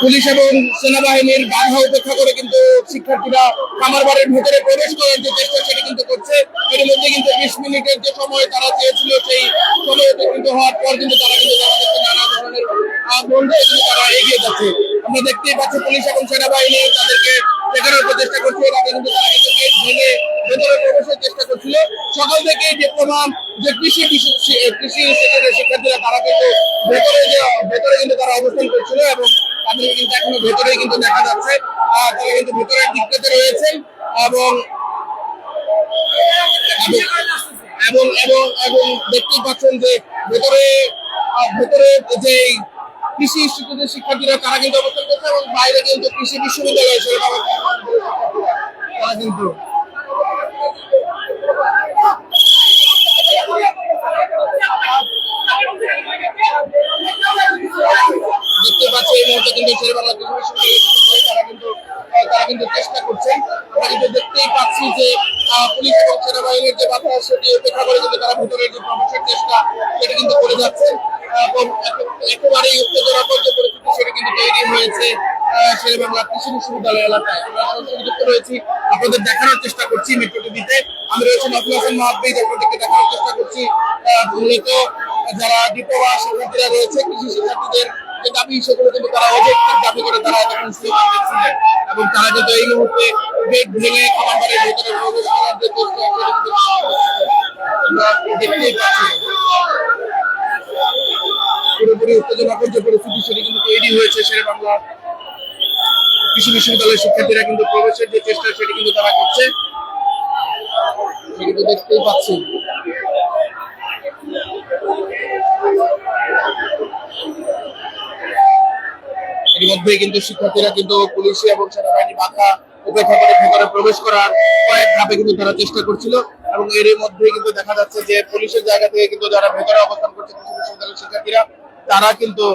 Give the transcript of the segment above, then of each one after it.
Police এবং সেনাবাহিনীর বাধা উপেক্ষা করে কিন্তু শিক্ষার্থীরা খামার বাড়ির ভেতরে প্রবেশ করার যে চেষ্টা সেটা কিন্তু করছে। এর মধ্যে কিন্তু বিশ মিনিটের যে সময় তারা চেয়েছিল সেই সময় কিন্তু হওয়ার পর কিন্তু তারা কিন্তু যাচ্ছে নানা ধরনের বন্ধে কিন্তু তারা এগিয়ে যাচ্ছে। আমরা দেখতেই পাচ্ছি পুলিশ এবং সেনাবাহিনী তাদেরকে শেখানোর প্রচেষ্টা করছে এর আগে কিন্তু তারা কিন্তু গেট ভেঙে ভেতরে প্রবেশের চেষ্টা করছিল। সকাল থেকে যে কৃষি বিশ- শি- কৃষি সেক্টরের শিক্ষার্থীরা তারা কিন্তু ভেতরে যে ভেতরে কিন্তু তারা অবস্থান করছিল এবং তাদেরকে কিন্তু এখনও ভেতরেই কিন্তু দেখা যাচ্ছে তারা কিন্তু ভেতরের দিকটাতে রয়েছেন এবং এবং এবং এবং দেখতেই পাচ্ছেন যে ভেতরে ভেতরে যে কৃষি ইনস্টিটিউটের শিক্ষার্থীরা, তারা কিন্তু অবস্থান করছে এবং বাইরে কিন্তু কৃষি বিশ্ববিদ্যালয় তারা কিন্তু এই মুহূর্তে কিন্তু তারা কিন্তু চেষ্টা করছেন। আমরা কিন্তু দেখতেই পাচ্ছি যে পুলিশ এবং সেনাবাহিনীর যে বাধা সেটি উপেক্ষা করে কিন্তু তারা ভিতরের যে প্রবেশের চেষ্টা, সেটি কিন্তু করে যাচ্ছেন। এবং একেবারেই উত্তেজনাকর যে পরিস্থিতি, সেটি কিন্তু তৈরি হয়েছে কৃষি বিশ্ববিদ্যালয় এলাকায়। আমরা আপনাদের দেখানোর চেষ্টা করছি মেট্রো টিভিতে আমি রয়েছি নফল হাসান দেখানোর চেষ্টা করছি। মূলত যারা ডিপ্লোমা শিক্ষার্থীরা রয়েছে, কৃষি শিক্ষার্থীদের যে দাবি সেগুলো কিন্তু তারা অযৌক্তিক দাবি করে তারা এতক্ষণ স্লোগান দিচ্ছিলেন এবং তারা কিন্তু এই মুহূর্তে গেট ভেঙে খাবার ভেতরে প্রবেশ করার যে চেষ্টা পুরোপুরি উত্তেজনাকর যে পরিস্থিতি সেটি কিন্তু তৈরি হয়েছে শেরে বাংলা কৃষি বিশ্ববিদ্যালয়ের শিক্ষার্থীরা কিন্তু প্রবেশের যে চেষ্টা সেটি কিন্তু তারা করছে। সেটি দেখতেই পাচ্ছি। এর মধ্যেই কিন্তু শিক্ষার্থীরা কিন্তু পুলিশ এবং সেনাবাহিনী বাধা উপেক্ষা করে ভেতরে প্রবেশ করার কয়েক ধাপে কিন্তু তারা চেষ্টা করছিল এবং এর মধ্যেই কিন্তু দেখা যাচ্ছে যে পুলিশের জায়গা থেকে কিন্তু যারা ভেতরে অবস্থান করছে কৃষি বিশ্ববিদ্যালয়ের শিক্ষার্থীরা, তারা কিন্তু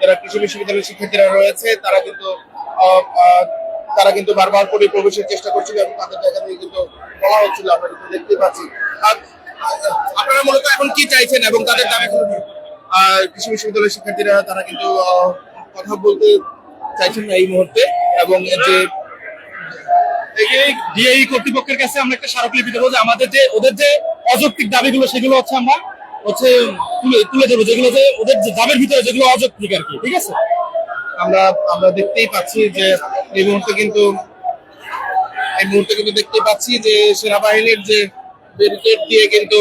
যারা কৃষি বিশ্ববিদ্যালয়ের শিক্ষার্থীরা রয়েছে, তারা কিন্তু তারা কিন্তু বারবার করে প্রবেশের চেষ্টা করছিল এবং তাদের জায়গা থেকে কিন্তু বলা হচ্ছিল, আমরা কিন্তু দেখতে পাচ্ছি। আপনারা মূলত এখন কি চাইছেন এবং তাদের দাবি কৃষি বিশ্ববিদ্যালয়ের শিক্ষার্থীরা, তারা কিন্তু কথা বলতে চাইছেন এই মুহূর্তে, এবং যে কর্তৃপক্ষের কাছে আমরা একটা স্মারকলিপি দেবো যে আমাদের যে ওদের যে অযৌক্তিক দাবিগুলো, সেগুলো হচ্ছে আমরা হচ্ছে তুলে তুলে দেবো যেগুলো যে ওদের যে দাবির ভিতরে যেগুলো অযৌক্তিক আর কি, ঠিক আছে? আমরা আমরা দেখতেই পাচ্ছি যে এই মুহূর্তে কিন্তু, এই মুহূর্তে কিন্তু দেখতে পাচ্ছি যে সেনাবাহিনীর যে ব্যারিকেড দিয়ে কিন্তু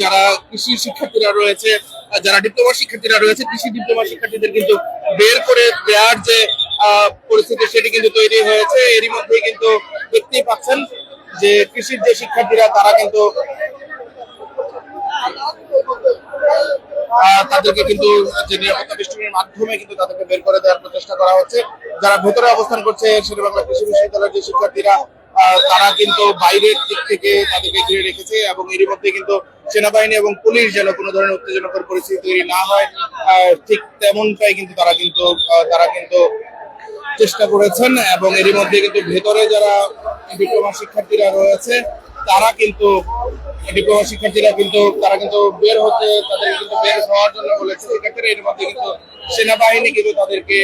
যারা কৃষি শিক্ষার্থীরা রয়েছে যারা ডিপ্লোমা শিক্ষার্থীরা রয়েছে, কৃষি ডিপ্লোমা শিক্ষার্থীদের কিন্তু বের করে দেওয়ার যে পরিস্থিতি সেটি কিন্তু তৈরি হয়েছে। এরই মধ্যে কিন্তু দেখতেই পাচ্ছেন যে কৃষির যে শিক্ষার্থীরা, তারা কিন্তু তাদেরকে কিন্তু যে নিরাপত্তা বেষ্টনীর মাধ্যমে কিন্তু তাদেরকে বের করে দেওয়ার প্রচেষ্টা করা হচ্ছে। যারা ভেতরে অবস্থান করছে, শেরবাংলা কৃষি বিশ্ববিদ্যালয়ের যে শিক্ষার্থীরা তারা কিন্তু বাইরের দিক থেকে তাদেরকে ঘিরে রেখেছে এবং এরই মধ্যে কিন্তু সেনাবাহিনী এবং পুলিশ যেন কোনো ধরনের উত্তেজনকর পরিস্থিতি তৈরি না হয় ঠিক তেমনটাই কিন্তু তারা কিন্তু তারা কিন্তু চেষ্টা করেছেন এবং এরই মধ্যে কিন্তু ভেতরে যারা ডিপ্লোমা শিক্ষার্থীরা রয়েছে, তারা কিন্তু ডিপ্লোমা শিক্ষার্থীরা কিন্তু, তারা কিন্তু বের হতে, তাদের কিন্তু বের হওয়ার জন্য বলেছে সেক্ষেত্রে এর মধ্যে কিন্তু সেনাবাহিনী কিন্তু তাদেরকে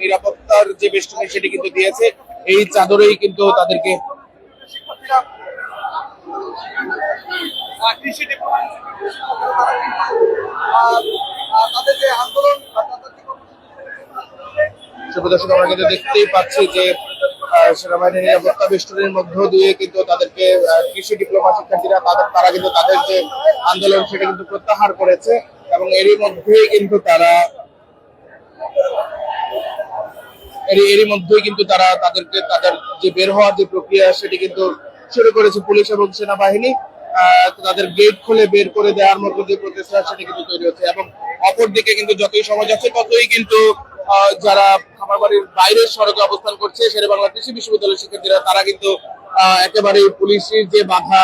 নিরাপত্তার যে বেষ্টনী সেটি কিন্তু দিয়েছে, এই চাদরেই কিন্তু তাদেরকে আন্দোলন সুপ্রদর্শক আমরা কিন্তু দেখতেই পাচ্ছি যে সেনাবাহিনীর নিরাপত্তা বেষ্টনীর মধ্য দিয়ে কিন্তু তাদেরকে কৃষি ডিপ্লোমা শিক্ষার্থীরা তাদের তারা কিন্তু তাদের যে আন্দোলন, সেটা কিন্তু প্রত্যাহার করেছে এবং এরই মধ্যেই কিন্তু তারা এরই মধ্যেই কিন্তু তারা তাদেরকে তাদের যে বের হওয়ার যে প্রক্রিয়া, সেটি কিন্তু শুরু করেছে পুলিশ এবং সেনাবাহিনী। তাদের গেট খুলে বের করে দেওয়ার মতো যে প্রচেষ্টা সেটি কিন্তু তৈরি হচ্ছে এবং অপরদিকে কিন্তু যতই সময় যাচ্ছে ততই কিন্তু যারা খামার বাড়ির বাইরের সড়কে অবস্থান করছে শেরে বাংলা কৃষি বিশ্ববিদ্যালয়ের শিক্ষার্থীরা, তারা কিন্তু একেবারে পুলিশের যে বাধা,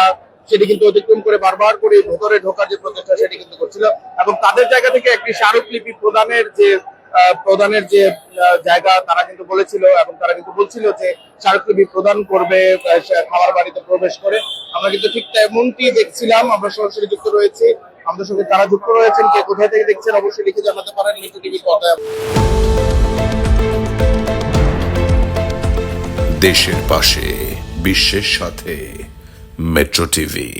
সেটি কিন্তু অতিক্রম করে বারবার করে ভেতরে ঢোকার যে প্রচেষ্টা সেটি কিন্তু করছিল এবং তাদের জায়গা থেকে একটি স্মারকলিপি প্রদানের যে প্রদানের যে জায়গা তারা কিন্তু বলেছিল এবং তারা কিন্তু বলছিল যে শারকলিপি প্রদান করবে খাবার বাড়িতে প্রবেশ করে। আমরা কিন্তু ঠিক তেমনটি দেখছিলাম, আমরা সরাসরি যুক্ত রয়েছি। আমাদের সঙ্গে তারা যুক্ত রয়েছেন, কে কোথায় থেকে দেখছেন অবশ্যই লিখে জানাতে পারেন মিত্র টিভি কথা দেশের পাশে, বিশ্বের সাথে, মেট্রো টিভি।